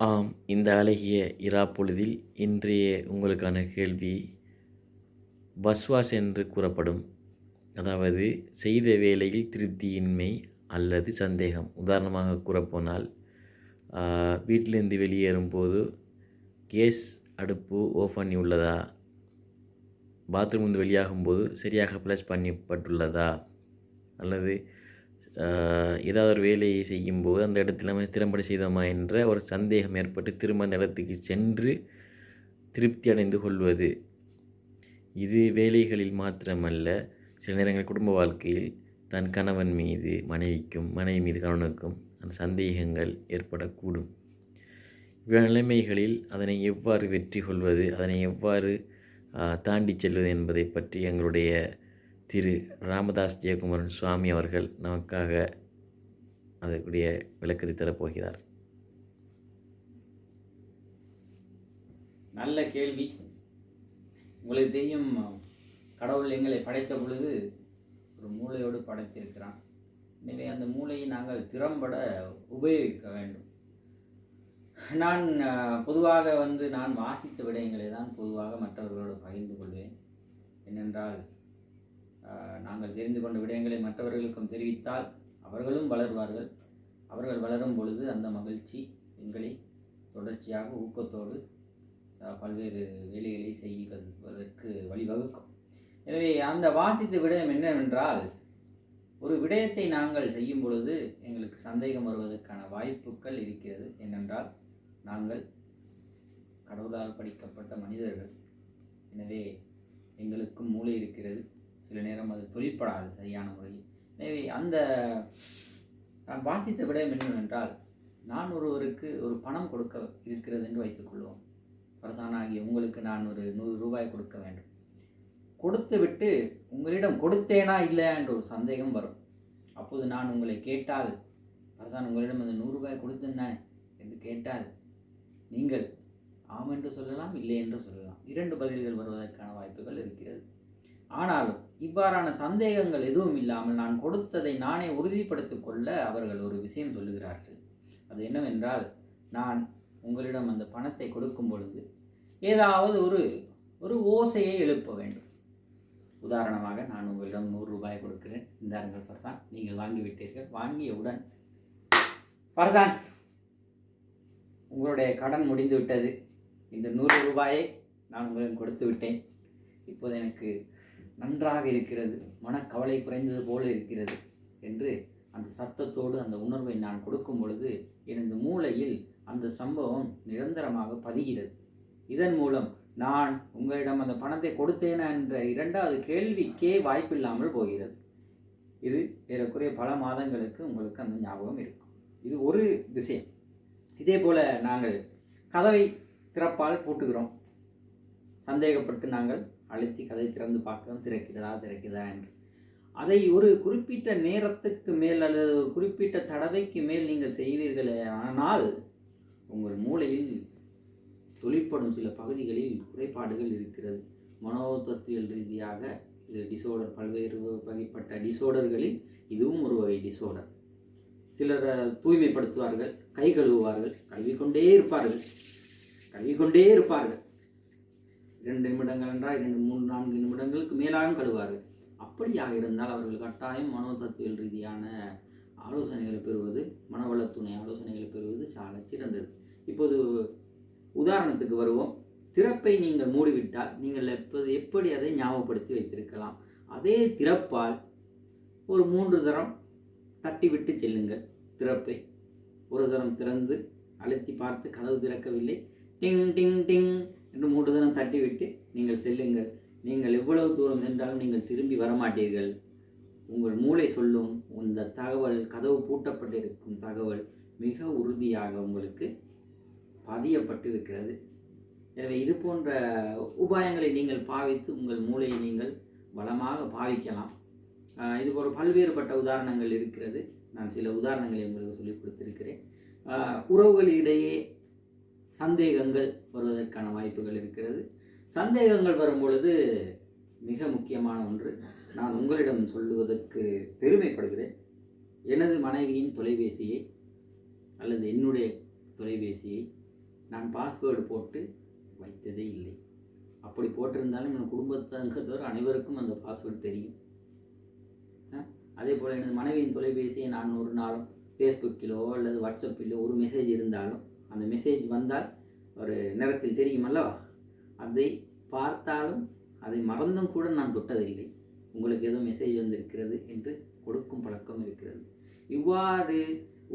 ஆம் இந்த அழகிய இரா பொழுதில் இன்றைய உங்களுக்கான கேள்வி பஸ்வாஸ் என்று கூறப்படும். அதாவது செய்த வேலையில் திருப்தியின்மை அல்லது சந்தேகம். உதாரணமாக கூறப்போனால் வீட்டிலிருந்து வெளியேறும்போது கேஸ் அடுப்பு ஓஃப் பண்ணி உள்ளதா? வந்து வெளியாகும்போது சரியாக ப்ளஸ் பண்ணப்பட்டுள்ளதா அல்லது ஏதாவது ஒரு வேலையை செய்யும்போது அந்த இடத்துல நம்ம திறம்பட செய்தோமா என்ற ஒரு சந்தேகம் ஏற்பட்டு திரும்ப அந்த இடத்துக்கு சென்று திருப்தி அடைந்து கொள்வது. இது வேலைகளில் மாத்திரமல்ல சில நேரங்கள் குடும்ப வாழ்க்கையில் தன் கணவன் மீது மனைவிக்கும் மனைவி மீது கணவனுக்கும் அந்த சந்தேகங்கள் ஏற்படக்கூடும். இவ்வளவு நிலைமைகளில் அதனை எவ்வாறு வெற்றி கொள்வது அதனை எவ்வாறு தாண்டி செல்வது என்பதை பற்றி எங்களுடைய திரு ராமதாஸ் ஜெயக்குமாரன் சுவாமி அவர்கள் நமக்காக அதற்குரிய விளக்கத்தை தரப்போகிறார். நல்ல கேள்வி. உங்களுக்கு தெரியும் கடவுள் எங்களை படைத்த பொழுது ஒரு மூளையோடு படைத்திருக்கிறான். எனவே அந்த மூளையை நாங்கள் திறம்பட உபயோகிக்க வேண்டும். நான் பொதுவாக வந்து நான் வாசித்த விடயங்களை தான் பொதுவாக மற்றவர்களோடு பகிர்ந்து கொள்வேன். ஏனென்றால் நாங்கள் தெரிந்து கொண்ட விடயங்களை மற்றவர்களுக்கும் தெரிவித்தால் அவர்களும் வளர்வார்கள். அவர்கள் வளரும் பொழுது அந்த மகிழ்ச்சி எங்களை தொடர்ச்சியாக ஊக்கத்தோடு பல்வேறு வேலைகளை செய்வதற்கு வழிவகுக்கும். எனவே அந்த வாசித்த விடயம் என்னவென்றால் ஒரு விடயத்தை நாங்கள் செய்யும் பொழுது எங்களுக்கு சந்தேகம் வருவதற்கான வாய்ப்புகள் இருக்கிறது. ஏனென்றால் நாங்கள் கடவுளால் படிக்கப்பட்ட மனிதர்கள். எனவே எங்களுக்கும் மூளை இருக்கிறது. சில நேரம் அது தொழிற்படாது சரியான முறையில். எனவே அந்த நான் வாசித்த விடயம் என்னவென்றால் நான் ஒருவருக்கு ஒரு பணம் கொடுக்க இருக்கிறது என்று வைத்துக்கொள்வோம் அரசானாகிய உங்களுக்கு நான் ஒரு நூறு ரூபாய் கொடுக்க வேண்டும். கொடுத்து விட்டு உங்களிடம் கொடுத்தேனா இல்லையா என்ற ஒரு சந்தேகம் வரும். அப்போது நான் உங்களை கேட்டால் அரசான் உங்களிடம் அந்த நூறு ரூபாய் கொடுத்தேன் என்று கேட்டால் நீங்கள் ஆம் என்று சொல்லலாம் இல்லை என்று சொல்லலாம். இரண்டு பதில்கள் வருவதற்கான வாய்ப்புகள் இருக்கிறது. ஆனாலும் இவ்வாறான சந்தேகங்கள் எதுவும் இல்லாமல் நான் கொடுத்ததை நானே உறுதிப்படுத்திக் கொள்ள அவர்கள் ஒரு விஷயம் சொல்லுகிறார்கள். அது என்னவென்றால் நான் உங்களிடம் அந்த பணத்தை கொடுக்கும் பொழுது ஏதாவது ஒரு ஒரு ஓசையை எழுப்ப வேண்டும். உதாரணமாக நான் உங்களிடம் நூறு ரூபாய் கொடுக்கிறேன். இந்தாருங்கள் ஃபர்சான் நீங்கள் வாங்கிவிட்டீர்கள். வாங்கியவுடன் ஃபர்சான் உங்களுடைய கடன் முடிந்து விட்டது இந்த நூறு ரூபாயை நான் உங்களிடம் கொடுத்து விட்டேன். இப்போது எனக்கு நன்றாக இருக்கிறது மனக்கவலை குறைந்தது போல இருக்கிறது என்று அந்த சத்தத்தோடு அந்த உணர்வை நான் கொடுக்கும் பொழுது எனது மூளையில் அந்த சம்பவம் நிரந்தரமாக பதிகிறது. இதன் மூலம் நான் உங்களிடம் அந்த பணத்தை கொடுத்தேனா என்ற இரண்டாவது கேள்விக்கே வாய்ப்பில்லாமல் போகிறது. இது ஏறக்குறைய பல மாதங்களுக்கு உங்களுக்கு அந்த ஞாபகம் இருக்கும். இது ஒரு விஷயம். இதே போல் நாங்கள் கதவை திறப்பால் பூட்டுகிறோம். சந்தேகப்பட்டு நாங்கள் அழுத்தி கதை திறந்து பார்க்க திறக்கிறதா திறக்கிறதா என்று. அதை ஒரு குறிப்பிட்ட நேரத்துக்கு மேல் அல்லது ஒரு குறிப்பிட்ட தடவைக்கு மேல் நீங்கள் செய்வீர்களே ஆனால் உங்கள் மூளையில் தொழிற்படும் சில பகுதிகளில் குறைபாடுகள் இருக்கிறது. மனோதத்துவியல் ரீதியாக இது டிசோர்டர் பல்வேறு வகைப்பட்ட டிசோர்டர்களில் இதுவும் ஒரு வகை டிசோர்டர் சிலர் தூய்மைப்படுத்துவார்கள் கை கழுவுவார்கள் கழுவிக்கொண்டே இருப்பார்கள் கழுவிக்கொண்டே இருப்பார்கள். இரண்டு நிமிடங்கள் என்றால் இரண்டு மூன்று நான்கு நிமிடங்களுக்கு மேலாகவும் கழுவார்கள் அப்படியாக இருந்தால் அவர்கள் கட்டாயம் மனோதத்துவியல் ரீதியான ஆலோசனைகளை பெறுவது மனவளத்துணை ஆலோசனைகளை பெறுவது சால சிறந்தது. இப்போது உதாரணத்துக்கு வருவோம். திறப்பை நீங்கள் மூடிவிட்டால் நீங்கள் எப்போது எப்படி அதை ஞாபகப்படுத்தி வைத்திருக்கலாம்? அதே திறப்பால் ஒரு மூன்று தரம் தட்டிவிட்டு செல்லுங்கள். திறப்பை ஒரு தரம் திறந்து அழுத்தி பார்த்து கதவு திறக்கவில்லை. டிங் டிங் டிங் என்று மூன்று தினம் தட்டிவிட்டு நீங்கள் செல்லுங்கள் நீங்கள் எவ்வளவு தூரம் சென்றாலும் நீங்கள் திரும்பி வரமாட்டீர்கள். உங்கள் மூளை சொல்லும் இந்த தகவல் கதவு பூட்டப்பட்டிருக்கும் தகவல் மிக உறுதியாக உங்களுக்கு பதியப்பட்டிருக்கிறது. எனவே இது போன்ற உபாயங்களை நீங்கள் பாவித்து உங்கள் மூளையை நீங்கள் வளமாக பாவிக்கலாம். இது போல பல்வேறுபட்ட உதாரணங்கள் இருக்கிறது. நான் சில உதாரணங்களை உங்களுக்கு சொல்லிக் கொடுத்திருக்கிறேன். உறவுகளிடையே சந்தேகங்கள் வருவதற்கான வாய்ப்புகள் இருக்கிறது. சந்தேகங்கள் வரும் பொழுது மிக முக்கியமான ஒன்று. நான் உங்களிடம் சொல்லுவதற்கு பெருமைப்படுகிறேன். எனது மனைவியின் தொலைபேசியை அல்லது என்னுடைய தொலைபேசியை நான் பாஸ்வேர்டு போட்டு வைத்ததே இல்லை. அப்படி போட்டிருந்தாலும் என் குடும்பத்தங்கத்தோர் அனைவருக்கும் அந்த பாஸ்வேர்டு தெரியும். அதே போல் எனது மனைவியின் தொலைபேசியை நான் ஒரு நாளும் ஃபேஸ்புக்கிலோ அல்லது வாட்ஸ்அப்பிலோ ஒரு மெசேஜ் இருந்தாலும் அந்த மெசேஜ் வந்தால் ஒரு நேரத்தில் தெரியும் அல்லவா அதை பார்த்தாலும் அதை மறந்தும் கூட நான் தொட்டதில்லை. உங்களுக்கு ஏதோ மெசேஜ் வந்திருக்கிறது என்று கொடுக்கும் பழக்கம் இருக்கிறது. இவ்வாறு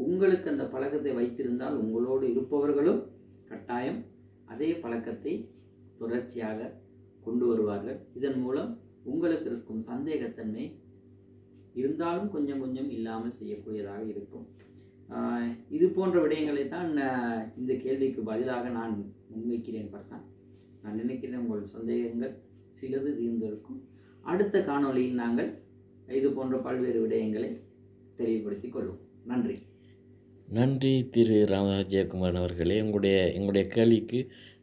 உங்களுக்கு அந்த பழக்கத்தை வைத்திருந்தால் உங்களோடு இருப்பவர்களும் கட்டாயம் அதே பழக்கத்தை தொடர்ச்சியாக கொண்டு வருவார்கள். இதன் மூலம் உங்களுக்கு இருக்கும் சந்தேகத்தன்மை இருந்தாலும் கொஞ்சம் கொஞ்சம் இல்லாமல் செய்யக்கூடியதாக இருக்கும். இது போன்ற விடயங்களை தான் இந்த கேள்விக்கு பதிலாக நான் முன்வைக்கிறேன் பர்சான். நான் நினைக்கிறேன் உங்கள் சந்தேகங்கள் சிலது தீர்ந்திருக்கும். அடுத்த காணொளியில் நாங்கள் இது போன்ற பல்வேறு விடயங்களை தெளிவுபடுத்திக் கொள்வோம். நன்றி. நன்றி திரு ராமராஜயகுமாரன் அவர்களே. உங்களுடைய எங்களுடைய கேள்விக்கு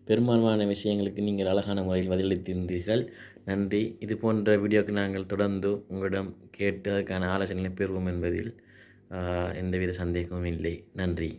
பெரும்பான்மையான விஷயங்களுக்கு நீங்கள் அழகான முறையில் பதிலளித்திருந்தீர்கள். நன்றி. இது போன்ற வீடியோக்கு நாங்கள் தொடர்ந்து உங்களிடம் கேட்டு அதற்கான ஆலோசனைகளை பெறுவோம் என்பதில் எந்தவித சந்தேகமும் இல்லை. நன்றி.